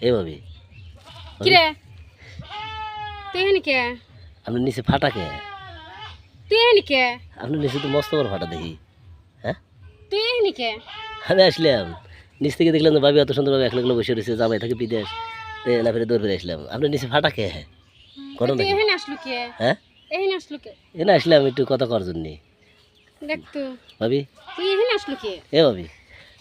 এ ভাবি কিরে? তুই এখানে কে? আপনার নিচে ফাটা কে? তুই এখানে কে? আপনার নিচে তো মস্ত বড় ফাটা দেখি। হ্যাঁ? তুই এখানে কে? আমি আসলাম। নিচ থেকে দেখলাম ভাবি এত সুন্দরভাবে একলা একলা বসে রয়েছে জামাই থাকে বিদেশ না ফিরে দৌড় ফিরে আসলাম। আপনার নিচে ফাটা কে? করো তুই এখানে আসলো কে? হ্যাঁ? এখানে আসলো কে? আসলাম একটু কথা করার জন্যে। দেখ তো। ভাবি? তুই এখানে আসলো কে? এ ভাবি?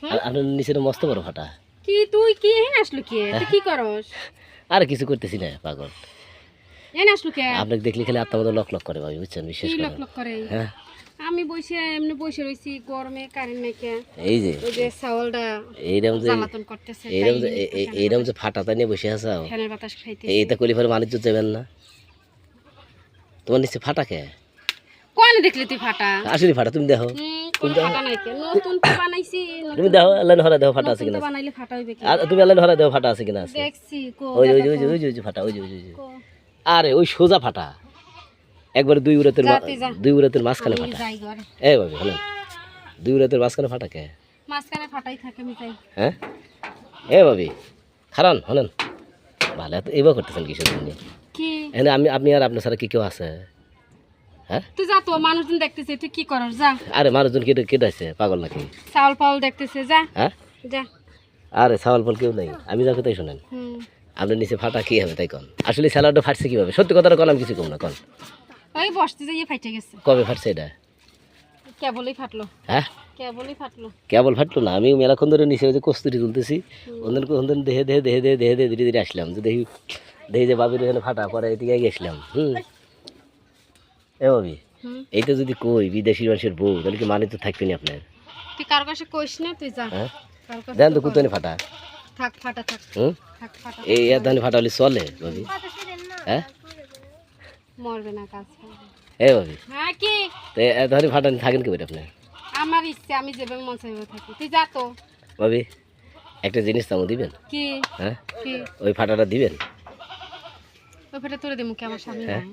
আ- আপনার নিচের মস্ত বড় ফাটা। কি তুই কি এখানে আসলো কে? তুই কি করস? আর কিছু করতেছি না পাগল। এখানে আসলো কে? আপনাকে দেখলে খালি মতো লক লক করে ভাবি বুঝছেন? বিশ্বাস কি লক লক করে? হ্যাঁ। আমি বসে এমনি বসে রইছি গরমে কারেন্ট নাই কে এই যে। ওই যে চাউলটা এইরকম যে জ্বালাতন করতেছে এইরকম যে এইরকম যে ফাটাতা নিয়ে বসে আসাও ফ্যানের বাতাস খাইতে এইটা করলে পরে মানুষ যাবেন না। তোমার নিচে ফাটা কে? কোনে দেখলি তুই ফাটা? আসলে ফাটা তুমি দেখো। তুমি দেখো আল্লাহ হরা দেখো ফাটা আছে কিনা আর তুমি আল্লাহ হরা দেখো ফাটা আছে কিনা দেখছি ওই ওই ওই ওই ওই ফাটা ওই ওই ওই আরে ওই সোজা ফাটা। একবারে দুই উড়াতের। দুই উড়াতের মাঝখানে ফাটা। এ ভাবি হলেন দুই উড়াতের মাঝখানে ফাটা কে? মাঝখানে ফাটাই থাকে আমি হ্যাঁ? এ ভাবি খারান হলেন। ভালো এবার করতেছেন কিসের জন্য? কি? আমি আপনি আর আপনার সাথে কি কেউ আছে? হ্যাঁ তুই যা তো মানুষজন দেখতেছে তুই কি করস যা আরে মানুষজন কেটে কেটাইছে পাগল নাকি চাউল পাউল দেখতেছে যা হ্যাঁ যা আরে ফল কেউ নেই আমি তাই শোনেন আপনার নিচে ফাটা কি হবে তাই কন আসলে স্যালাডটা ফাটছে কীভাবে সত্যি কথাটা কন আমি কিছু কম না কন ওই বসতে যাইয়ে ফাইটে গেছে কবে ফাটছে এটা কেবলই ফাটলো হ্যাঁ কেবলই ফাটলো কেবল ফাটলো না আমি মেলাক্ষণ ধরে নিচে ওই যে কস্তুরি তুলতেছি ওদের দেহে দেহে দেহে দেহে দেহে ধীরে ধীরে আসলাম যে দেখি দেখি যে বাবির ফাটা পরে এদিকে গেছিলাম হুম এ বাবি এইটা যদি কই বিদেশি মানুষের বউ তাহলে কি মানে তো থাকবেনি আপনার? তুই কারও কাছে কইস না তুই যা। হ্যাঁ? দেন তো কুতনি ফাটা। থাক ফাটা থাক। হুম? থাক ফাটা এই এর ধানে ফাটা হলে চলে বাবি হ্যাঁ? মরবে না কাজ। এ বাবি হ্যাঁ কি? তো এর ধানে ফাটা থাকেন কি করে আপনি? আমার ইচ্ছে আমি যেভাবে মন চাইবে থাকি। তুই যা তো। ভাবি একটা জিনিস তামো দিবেন। কি? হ্যাঁ? কি? ওই ফাটাটা দিবেন? ওই ফাটা তোরে দেবো কি আমার স্বামী হ্যাঁ।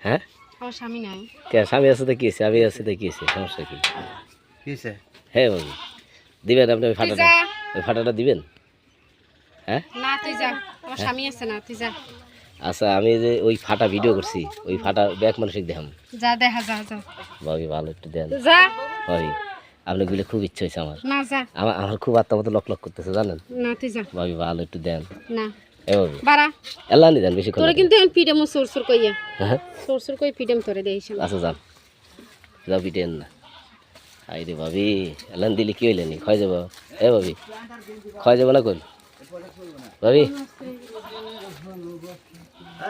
হ্যাঁ? আমার স্বামী নাই। কে স্বামী আছে তো কি আছে আমি আছে তো কি আছে সমস্যা কি? হ্যাঁ বাবু দিবেন আপনি ওই ফাটাটা? ওই ফাটাটা দিবেন? হ্যাঁ? না তুই যা। আমার স্বামী আছে না তুই যা। আচ্ছা আমি যে ওই ফাটা ভিডিও করছি ওই ফাটা ব্যাক মানসিক দেখাম। যা দেখা যা যা। ভাবি ভালো একটু দেন। যা। ভাবি আপনি গুলো খুব ইচ্ছে হয়েছে আমার। না যা। আমার আমার খুব আত্মা মতো লক লক করতেছে জানেন? না তুই যা। ভাবি ভালো একটু দেন। না। এ ভাবি বাড়া। এল্লা নি দেন বেশি তোরা কিন্তু এখন পিডেম সোর সোর কইয়া। হ্যাঁ। সোর সোর কই পিডেম তোরে দেইছ আচ্ছা যান। যাও পিটেন না আই রে ভাবি এলান দিলে কি হইলেনি খয় যাব এ ভাবি খয় যাব না কোন ভাবি।